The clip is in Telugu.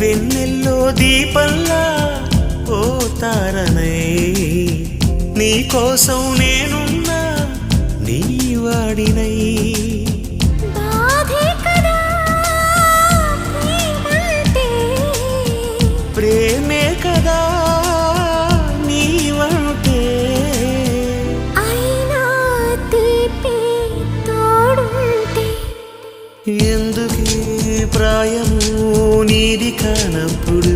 వెన్నెల్లో దీపల్లా ఓ తారనై. నీ కోసం నేనున్నా నీ వాడినై ప్రేమే కదా నీ నీవంటే అయినా తీపి ఎందుకే ప్రాయము నీది కానప్పుడు